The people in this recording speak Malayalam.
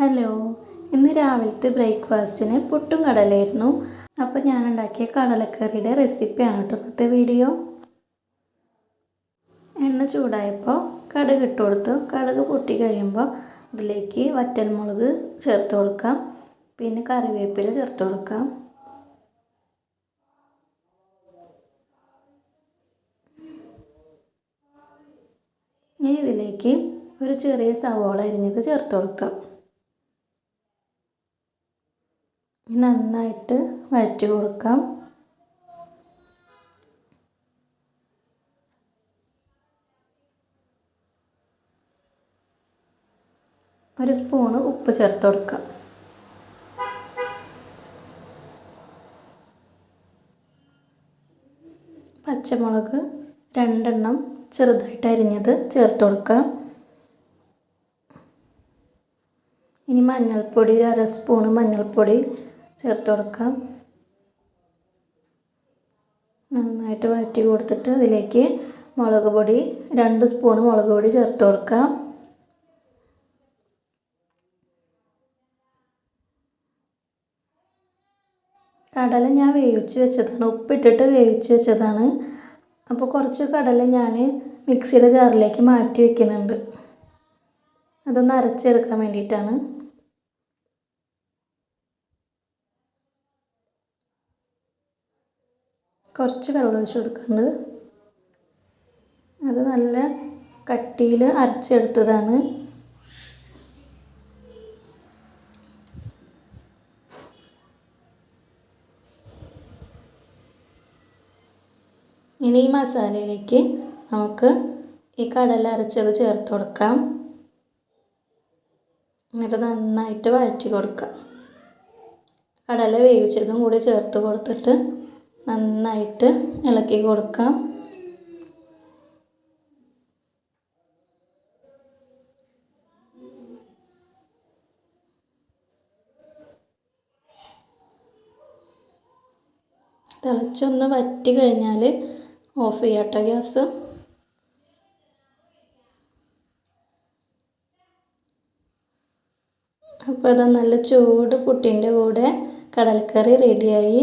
ഹലോ ഇന്ന് രാവിലത്തെ ബ്രേക്ക്ഫാസ്റ്റിന് പുട്ടും കടലായിരുന്നു അപ്പോൾ ഞാൻ ഉണ്ടാക്കിയ കടലക്കറിയുടെ റെസിപ്പിയാണ് കേട്ടോ ഇന്നത്തെ വീഡിയോ. എണ്ണ ചൂടായപ്പോൾ കടുക് ഇട്ട് കൊടുത്തു. കടുക് പൊട്ടി കഴിയുമ്പോൾ ഇതിലേക്ക് വറ്റൽമുളക് ചേർത്ത് കൊടുക്കാം. പിന്നെ കറിവേപ്പില ചേർത്ത് കൊടുക്കാം. ഞാൻ ഇതിലേക്ക് ഒരു ചെറിയ സവോള അരിഞ്ഞത് ചേർത്ത് കൊടുക്കാം. നന്നായിട്ട് വഴറ്റി കൊടുക്കാം. ഒരു സ്പൂണ് ഉപ്പ് ചേർത്ത് കൊടുക്കാം. പച്ചമുളക് രണ്ടെണ്ണം ചെറുതായിട്ട് അരിഞ്ഞത് ചേർത്ത് കൊടുക്കാം. ഇനി മഞ്ഞൾപ്പൊടി ഒരു അര സ്പൂണ് മഞ്ഞൾപ്പൊടി ചേർത്ത് കൊടുക്കാം. നന്നായിട്ട് വഴറ്റി കൊടുത്തിട്ട് അതിലേക്ക് മുളക് പൊടി രണ്ട് സ്പൂൺ മുളക് പൊടി ചേർത്ത് കൊടുക്കാം. കടല ഞാൻ വേവിച്ച് വെച്ചതാണ്. ഉപ്പിട്ടിട്ട് വേവിച്ച് വെച്ചതാണ്. അപ്പോൾ കുറച്ച് കടല ഞാൻ മിക്സിയുടെ ജാറിലേക്ക് മാറ്റി വെക്കുന്നുണ്ട്. അതൊന്ന് അരച്ചെടുക്കാൻ വേണ്ടിയിട്ടാണ്. കുറച്ച് വെള്ളം ഒഴിച്ച് കൊടുക്കുന്നുണ്ട്. അത് നല്ല കട്ടിയിൽ അരച്ചെടുത്തതാണ്. ഇനി ഈ മസാലയിലേക്ക് നമുക്ക് ഈ കടല അരച്ചത് ചേർത്ത് കൊടുക്കാം. എന്നിട്ട് നന്നായിട്ട് വഴറ്റി കൊടുക്കാം. കടല വേവിച്ചതും കൂടി ചേർത്ത് കൊടുത്തിട്ട് നന്നായിട്ട് ഇളക്കി കൊടുക്കാം. തിളച്ചൊന്ന് വറ്റി കഴിഞ്ഞാൽ ഓഫ് ചെയ്യാട്ടോ ഗ്യാസ്. അപ്പോൾ അത് നല്ല ചൂട് പുട്ടിന്റെ കൂടെ കടൽക്കറി റെഡിയായി.